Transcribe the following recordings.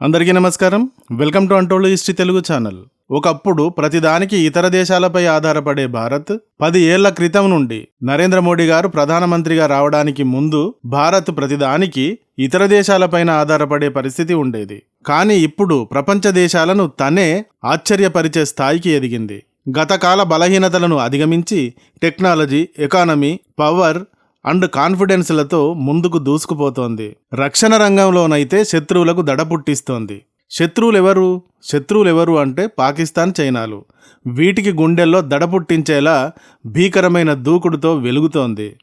అందరికీ నమస్కారం. Welcome to అంటోళ్ళు హిస్టరీ తెలుగు ఛానల్. ఒకప్పుడు ప్రతిదానికి ఇతర దేశాలపై ఆధారపడే భారత్ పది ఏళ్ళ క్రితం నుండి నరేంద్ర మోడీ గారు ప్రధానమంత్రిగా రావడానికి ముందు భారత్ ప్రతిదానికి ఇతర దేశాలపైన ఆధారపడే పరిస్థితి ఉండేది. కానీ ఇప్పుడు ప్రపంచ దేశాలను తనే ఆశ్చర్యపరిచే స్థాయికి ఎదిగింది. గతకాల బలహీనతలను అధిగమించి టెక్నాలజీ ఎకానమీ పవర్ అండ్ కాన్ఫిడెన్స్లతో ముందుకు దూసుకుపోతోంది. రక్షణ రంగంలోనైతే శత్రువులకు దడ పుట్టిస్తోంది. శత్రువులు ఎవరు శత్రువులు ఎవరు అంటే పాకిస్తాన్ చైనాలు. వీటికి గుండెల్లో దడ పుట్టించేలా భీకరమైన దూకుడుతో వెలుగుతోంది.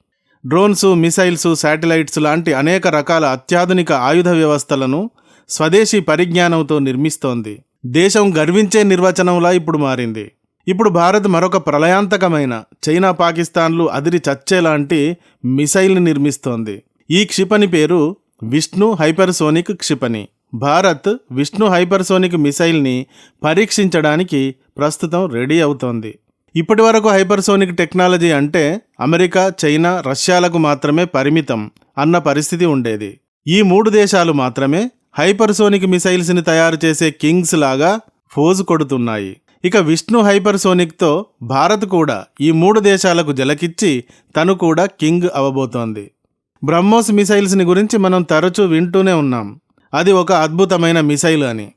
డ్రోన్స్ మిసైల్స్ శాటిలైట్స్ లాంటి అనేక రకాల అత్యాధునిక ఆయుధ వ్యవస్థలను స్వదేశీ పరిజ్ఞానంతో నిర్మిస్తోంది. దేశం గర్వించే నిర్వచనంలా ఇప్పుడు మారింది. ఇప్పుడు భారత్ మరొక ప్రళయాంతకమైన చైనా పాకిస్తాన్లు అదిరి చచ్చేలాంటి మిసైల్ని నిర్మిస్తోంది. ఈ క్షిపణి పేరు విష్ణు హైపర్సోనిక్ క్షిపణి. భారత్ విష్ణు హైపర్సోనిక్ మిసైల్ని పరీక్షించడానికి ప్రస్తుతం రెడీ అవుతోంది. ఇప్పటి వరకు హైపర్సోనిక్ టెక్నాలజీ అంటే అమెరికా చైనా రష్యాలకు మాత్రమే పరిమితం అన్న పరిస్థితి ఉండేది. ఈ మూడు దేశాలు మాత్రమే హైపర్సోనిక్ మిసైల్స్ని తయారు చేసే కింగ్స్ లాగా ఫోజు కొడుతున్నాయి. ఇక విష్ణు హైపర్సోనిక్తో భారత్ కూడా ఈ మూడు దేశాలకు జలకిచ్చి తను కూడా కింగ్ అవబోతోంది. బ్రహ్మోస్ మిసైల్స్ని గురించి మనం తరచూ వింటూనే ఉన్నాం. అది ఒక అద్భుతమైన మిసైల్ అని.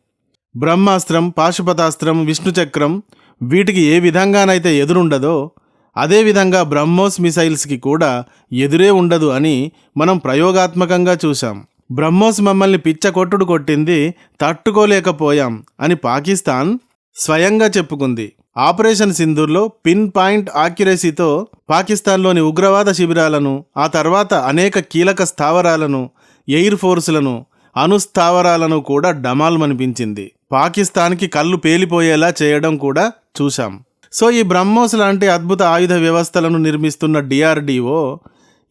బ్రహ్మాస్త్రం పాశుపతాస్త్రం విష్ణుచక్రం వీటికి ఏ విధంగానైతే ఎదురుండదో అదేవిధంగా బ్రహ్మోస్ మిసైల్స్కి కూడా ఎదురే ఉండదు అని మనం ప్రయోగాత్మకంగా చూశాం. బ్రహ్మోస్ మమ్మల్ని పిచ్చ కొట్టుడు కొట్టింది తట్టుకోలేకపోయాం అని పాకిస్తాన్ స్వయంగా చెప్పుకుంది. ఆపరేషన్ సింధూర్లో పిన్ పాయింట్ ఆక్యురసీతో పాకిస్తాన్లోని ఉగ్రవాద శిబిరాలను ఆ తర్వాత అనేక కీలక స్థావరాలను ఎయిర్ ఫోర్సులను అనుస్థావరాలను కూడా డమాల్మనిపించింది. పాకిస్తాన్కి కళ్ళు పేలిపోయేలా చేయడం కూడా చూశాం. సో ఈ బ్రహ్మోస్ లాంటి అద్భుత ఆయుధ వ్యవస్థలను నిర్మిస్తున్న డిఆర్డిఓ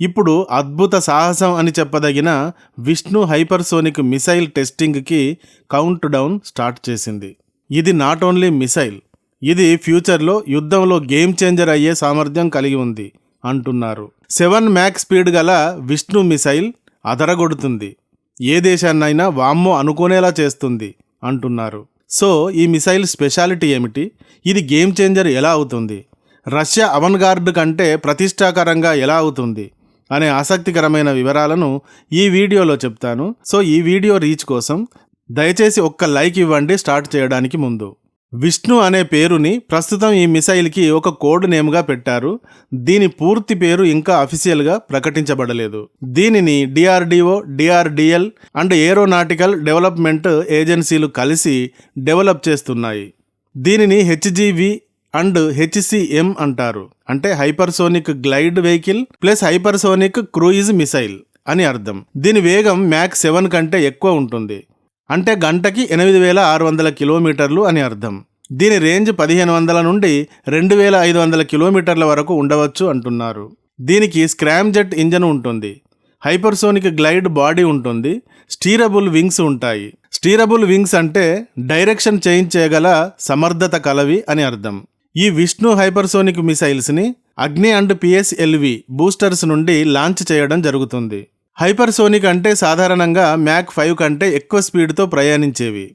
ఇప్పుడు అద్భుత సాహసం అని చెప్పదగిన విష్ణు హైపర్సోనిక్ మిసైల్ టెస్టింగ్కి కౌంట్ డౌన్ స్టార్ట్ చేసింది. ఇది నాట్ ఓన్లీ మిసైల్ ఇది ఫ్యూచర్లో యుద్ధంలో గేమ్ చేంజర్ అయ్యే సామర్థ్యం కలిగి ఉంది అంటున్నారు. సెవెన్ మ్యాక్ స్పీడ్ గల విష్ణు మిసైల్ అదరగొడుతుంది. ఏ దేశాన్నైనా వామ్మో అనుకునేలా చేస్తుంది అంటున్నారు. సో ఈ మిసైల్ స్పెషాలిటీ ఏమిటి? ఇది గేమ్ చేంజర్ ఎలా అవుతుంది? రష్యా అవన్గార్డ్ కంటే ప్రతిష్టాకరంగా ఎలా అవుతుంది? అనే ఆసక్తికరమైన వివరాలను ఈ వీడియోలో చెప్తాను. సో ఈ వీడియో రీచ్ కోసం దయచేసి ఒక్క లైక్ ఇవ్వండి స్టార్ట్ చేయడానికి ముందు. విష్ణు అనే పేరుని ప్రస్తుతం ఈ మిసైల్కి ఒక కోడ్ నేమ్గా పెట్టారు. దీని పూర్తి పేరు ఇంకా అఫీషియల్గా ప్రకటించబడలేదు. దీనిని DRDO DRDL and aeronautical development ఏజెన్సీలు కలిసి డెవలప్ చేస్తున్నాయి. దీనిని హెచ్జీవి అండ్ హెచ్సిఎం అంటారు. అంటే hypersonic glide vehicle plus hypersonic cruise missile అని అర్థం. దీని వేగం మ్యాక్ సెవెన్ కంటే ఎక్కువ ఉంటుంది. అంటే గంటకి ఎనిమిది వేల ఆరు వందల కిలోమీటర్లు అని అర్థం. దీని రేంజ్ పదిహేను వందల నుండి రెండు వేల ఐదు వందల కిలోమీటర్ల వరకు ఉండవచ్చు అంటున్నారు. దీనికి స్క్రామ్ జెట్ ఇంజన్ ఉంటుంది. హైపర్సోనిక్ గ్లైడ్ బాడీ ఉంటుంది. స్టీరబుల్ వింగ్స్ ఉంటాయి. స్టీరబుల్ వింగ్స్ అంటే డైరెక్షన్ చేంజ్ చేయగల సమర్థత కలవి అని అర్థం. ఈ విష్ణు హైపర్సోనిక్ మిసైల్స్ని అగ్ని అండ్ పిఎస్ఎల్వి బూస్టర్స్ నుండి లాంచ్ చేయడం జరుగుతుంది. హైపర్సోనిక్ అంటే సాధారణంగా మ్యాక్ ఫైవ్ కంటే ఎక్కువ స్పీడ్తో ప్రయాణించేవి.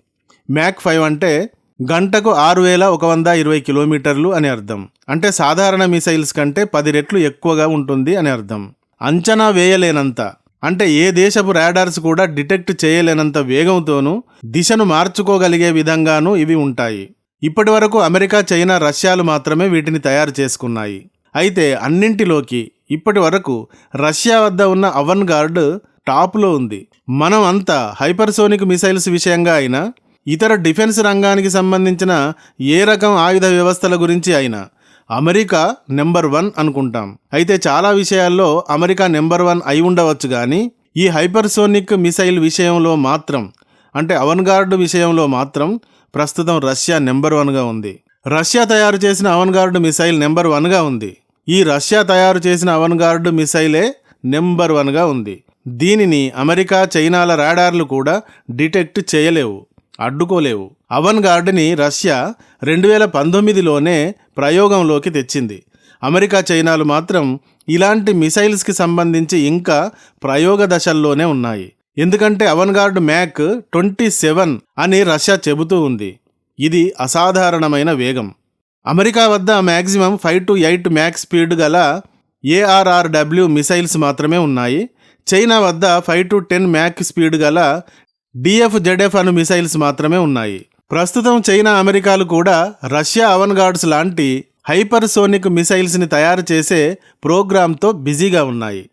మ్యాక్ ఫైవ్ అంటే గంటకు ఆరు వేల ఒక వంద ఇరవై కిలోమీటర్లు అని అర్థం. అంటే సాధారణ మిసైల్స్ కంటే పది రెట్లు ఎక్కువగా ఉంటుంది అని అర్థం. అంచనా వేయలేనంత. అంటే ఏ దేశపు రాడార్స్ కూడా డిటెక్ట్ చేయలేనంత వేగంతోనూ దిశను మార్చుకోగలిగే విధంగానూ ఇవి ఉంటాయి. ఇప్పటి వరకు అమెరికా చైనా రష్యాలు మాత్రమే వీటిని తయారు చేసుకున్నాయి. అయితే అన్నింటిలోకి ఇప్పటి వరకు రష్యా వద్ద ఉన్న అవన్ గార్డ్ టాప్లో ఉంది. మనం అంతా హైపర్సోనిక్ మిసైల్స్ విషయంగా అయినా ఇతర డిఫెన్స్ రంగానికి సంబంధించిన ఏ రకం ఆయుధ వ్యవస్థల గురించి అయినా అమెరికా నెంబర్ వన్ అనుకుంటాం. అయితే చాలా విషయాల్లో అమెరికా నెంబర్ వన్ అయి ఉండవచ్చు కానీ ఈ హైపర్సోనిక్ మిసైల్ విషయంలో మాత్రం అంటే అవన్గార్డ్ విషయంలో మాత్రం ప్రస్తుతం రష్యా నెంబర్ వన్గా ఉంది. రష్యా తయారు చేసిన అవన్గార్డ్ మిసైల్ నెంబర్ వన్గా ఉంది. ఈ రష్యా తయారు చేసిన అవన్గార్డ్ మిసైలే నెంబర్ వన్గా ఉంది. దీనిని అమెరికా చైనాల రాడార్లు కూడా డిటెక్ట్ చేయలేవు అడ్డుకోలేవు. అవన్ గార్డుని రష్యా రెండు వేల పంతొమ్మిదిలోనే ప్రయోగంలోకి తెచ్చింది. అమెరికా చైనాలు మాత్రం ఇలాంటి మిసైల్స్కి సంబంధించి ఇంకా ప్రయోగ దశల్లోనే ఉన్నాయి. ఎందుకంటే అవన్గార్డ్ మ్యాక్ ట్వంటీ సెవెన్ అని రష్యా చెబుతూ ఉంది. ఇది అసాధారణమైన వేగం. అమెరికా వద్ద maximum five to eight Mach speed గల ఏఆర్ఆర్డబ్ల్యూ మిసైల్స్ మాత్రమే ఉన్నాయి. చైనా వద్ద five to ten Mach speed గల డిఎఫ్ జెడ్ఎఫ్ అను మిసైల్స్ మాత్రమే ఉన్నాయి. ప్రస్తుతం చైనా అమెరికాలు కూడా రష్యా అవన్గార్డ్స్ లాంటి హైపర్సోనిక్ మిసైల్స్ని తయారు చేసే ప్రోగ్రాంతో బిజీగా ఉన్నాయి.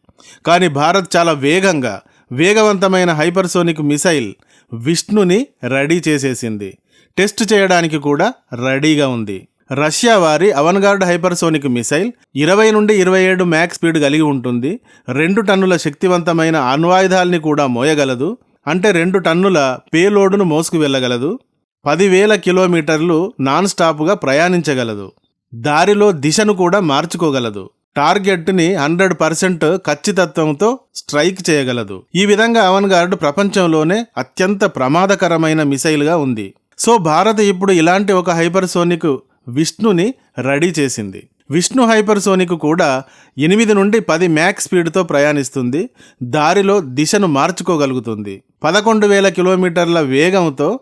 కానీ భారత్ చాలా వేగంగా వేగవంతమైన హైపర్సోనిక్ మిసైల్ విష్ణుని రెడీ చేసేసింది. టెస్ట్ చేయడానికి కూడా రెడీగా ఉంది. రష్యా వారి అవన్గార్డ్ హైపర్సోనిక్ మిసైల్ ఇరవై నుండి ఇరవై ఏడు మ్యాక్ స్పీడ్ కలిగి ఉంటుంది. రెండు టన్నుల శక్తివంతమైన అణ్వాయుధాల్ని కూడా మోయగలదు. అంటే రెండు టన్నుల పేలోడును మోసుకు వెళ్ళగలదు. పదివేల కిలోమీటర్లు నాన్ స్టాప్గా ప్రయాణించగలదు. దారిలో దిశను కూడా మార్చుకోగలదు. టార్గెట్ని హండ్రెడ్ పర్సెంట్ ఖచ్చితత్వంతో స్ట్రైక్ చేయగలదు. ఈ విధంగా అవన్గార్డ్ ప్రపంచంలోనే అత్యంత ప్రమాదకరమైన మిసైల్గా ఉంది. సో భారత్ ఇప్పుడు ఇలాంటి ఒక హైపర్సోనిక్ విష్ణుని రెడీ చేసింది. విష్ణు హైపర్సోనిక్ కూడా ఎనిమిది నుండి పది మ్యాక్ స్పీడ్తో ప్రయాణిస్తుంది. దారిలో దిశను మార్చుకోగలుగుతుంది. పదకొండు వేల కిలోమీటర్ల వేగంతో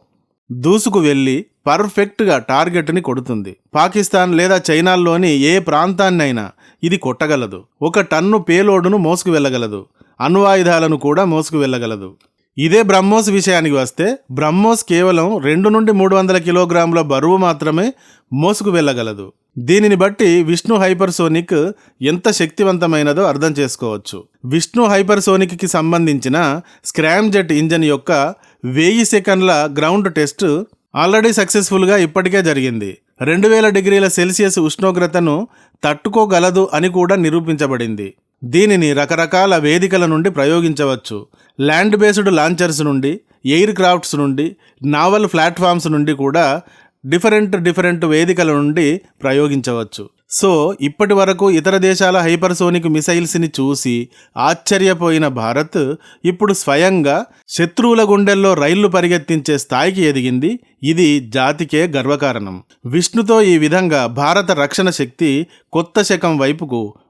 దూసుకు వెళ్ళి పర్ఫెక్ట్గా టార్గెట్ని కొడుతుంది. పాకిస్తాన్ లేదా చైనాల్లోని ఏ ప్రాంతాన్నైనా ఇది కొట్టగలదు. ఒక టన్ను పేలోడును మోసుకు వెళ్ళగలదు. అణ్వాయుధాలను కూడా మోసుకు వెళ్ళగలదు. ఇదే బ్రహ్మోస్ విషయానికి వస్తే బ్రహ్మోస్ కేవలం రెండు నుండి మూడు వందల కిలోగ్రాముల బరువు మాత్రమే మోసుకు వెళ్ళగలదు. దీనిని బట్టి విష్ణు హైపర్సోనిక్ ఎంత శక్తివంతమైనదో అర్థం చేసుకోవచ్చు. విష్ణు హైపర్సోనిక్కి సంబంధించిన స్క్రామ్జెట్ ఇంజన్ యొక్క వెయ్యి సెకండ్ల గ్రౌండ్ టెస్ట్ ఆల్రెడీ సక్సెస్ఫుల్గా ఇప్పటికే జరిగింది. రెండు వేల డిగ్రీల సెల్సియస్ ఉష్ణోగ్రతను తట్టుకోగలదు అని కూడా నిరూపించబడింది. దీనిని రకరకాల వేదికల నుండి ప్రయోగించవచ్చు. ల్యాండ్ బేస్డ్ లాంచర్స్ నుండి ఎయిర్ క్రాఫ్ట్స్ నుండి నావల్ ప్లాట్ఫామ్స్ నుండి కూడా డిఫరెంట్ డిఫరెంట్ వేదికల నుండి ప్రయోగించవచ్చు. సో ఇప్పటి వరకు ఇతర దేశాల హైపర్సోనిక్ మిసైల్స్ని చూసి ఆశ్చర్యపోయిన భారత్ ఇప్పుడు స్వయంగా శత్రువుల గుండెల్లో రైళ్ళు పరిగెత్తించే స్థాయికి ఎదిగింది. ఇది జాతికే గర్వకారణం. విష్ణుతో ఈ విధంగా భారత రక్షణ శక్తి కొత్త శకం వైపుకు